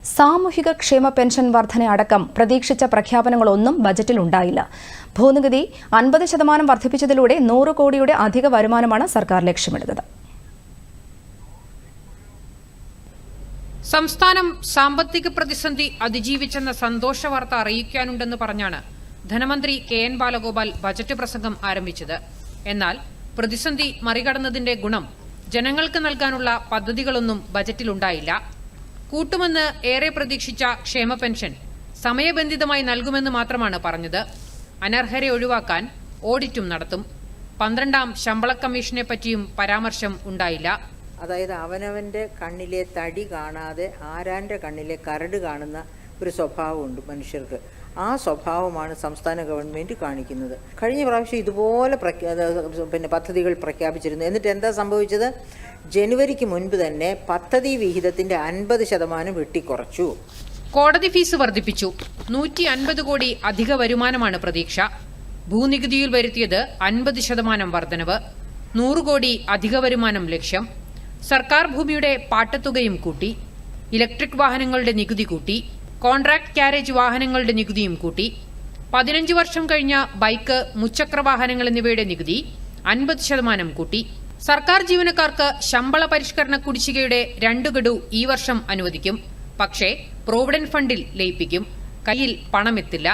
സാമൂഹിക ക്ഷേമ പെൻഷൻ വർധന അടക്കം പ്രതീക്ഷിച്ച പ്രഖ്യാപനങ്ങളൊന്നും ബജറ്റിൽ ഉണ്ടായില്ല. ഭൂനികുതി അൻപത് ശതമാനം വർദ്ധിപ്പിച്ചതിലൂടെ നൂറ് കോടിയുടെ അധിക വരുമാനമാണ് സർക്കാർ ലക്ഷ്യമിടുന്നത്. സംസ്ഥാനം സാമ്പത്തിക പ്രതിസന്ധി അതിജീവിച്ചെന്ന സന്തോഷ വാർത്ത അറിയിക്കാനുണ്ടെന്ന് പറഞ്ഞാണ് ധനമന്ത്രി കെ എൻ ബാലഗോപാൽ ബജറ്റ് പ്രസംഗം ആരംഭിച്ചത്. എന്നാൽ പ്രതിസന്ധി മറികടന്നതിന്റെ ഗുണം ജനങ്ങൾക്ക് നൽകാനുള്ള പദ്ധതികളൊന്നും ബജറ്റിലുണ്ടായില്ല കൂട്ടുമെന്ന് ഏറെ പ്രതീക്ഷിച്ച ക്ഷേമ പെൻഷൻ സമയബന്ധിതമായി നൽകുമെന്ന് മാത്രമാണ് പറഞ്ഞത്. അനർഹരെ ഒഴിവാക്കാൻ ഓഡിറ്റും നടത്തും. പന്ത്രണ്ടാം ശമ്പള കമ്മീഷനെ പറ്റിയും പരാമർശം ഉണ്ടായില്ല. അതായത് അവനവന്റെ കണ്ണിലെ തടി കാണാതെ ആരാന്റെ കണ്ണിലെ കരട് കാണുന്ന ഒരു സ്വഭാവമുണ്ട് മനുഷ്യർക്ക്. ആ സ്വഭാവമാണ് സംസ്ഥാന ഗവൺമെന്റ് കാണിക്കുന്നത്. കഴിഞ്ഞ പ്രാവശ്യം ഇതുപോലെ പിന്നെ പദ്ധതികൾ പ്രഖ്യാപിച്ചിരുന്നു. എന്നിട്ട് എന്താ സംഭവിച്ചത്? ജനുവരിക്ക് മുൻപ് തന്നെ പദ്ധതി വിഹിതത്തിന്റെ അൻപത് ശതമാനം വെട്ടിക്കുറച്ചു. കോടതി ഫീസ് വർദ്ധിപ്പിച്ചു. നൂറ്റി അൻപത് കോടി അധിക വരുമാനമാണ് പ്രതീക്ഷ. ഭൂനികുതിയിൽ വരുത്തിയത് അൻപത് ശതമാനം വർധനവ്. നൂറ് കോടി അധിക വരുമാനം ലക്ഷ്യം. സർക്കാർ ഭൂമിയുടെ പാട്ടത്തുകയും കൂട്ടി. ഇലക്ട്രിക് വാഹനങ്ങളുടെ നികുതി കൂട്ടി. കോൺട്രാക്ട് കാരേജ് വാഹനങ്ങളുടെ നികുതിയും കൂട്ടി. പതിനഞ്ച് വർഷം കഴിഞ്ഞ ബൈക്ക് മുച്ചക്ര വാഹനങ്ങൾ എന്നിവയുടെ നികുതി അൻപത് ശതമാനം കൂട്ടി. സർക്കാർ ജീവനക്കാർക്ക് ശമ്പള പരിഷ്കരണ കുടിശ്ശികയുടെ രണ്ടു ഗഡു ഈ വർഷം അനുവദിക്കും. പക്ഷേ പ്രോവിഡന്റ് ഫണ്ടിൽ ലയിപ്പിക്കും. കയ്യിൽ പണമെത്തില്ല.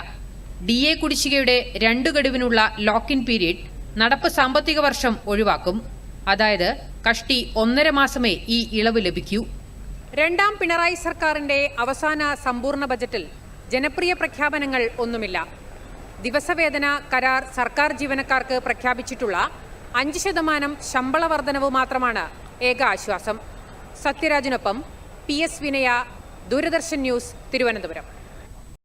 ഡി എ കുടിശ്ശികയുടെ രണ്ടു ഗഡുവിനുള്ള ലോക്ക് ഇൻ പീരീഡ് നടപ്പ് സാമ്പത്തിക വർഷം ഒഴിവാക്കും. അതായത് കഷ്ടി ഒന്നര മാസമേ ഈ ഇളവ് ലഭിക്കൂ. രണ്ടാം പിണറായി സർക്കാരിന്റെ അവസാന സമ്പൂർണ ബജറ്റിൽ ജനപ്രിയ പ്രഖ്യാപനങ്ങൾ ഒന്നുമില്ല. ദിവസവേതന കരാർ സർക്കാർ ജീവനക്കാർക്ക് പ്രഖ്യാപിച്ചിട്ടുള്ള അഞ്ച് ശതമാനം ശമ്പള വർധനവ് മാത്രമാണ് ഏക ആശ്വാസം. സത്യരാജിനൊപ്പം പി എസ് വിനയ ദൂരദർശൻ ന്യൂസ് തിരുവനന്തപുരം.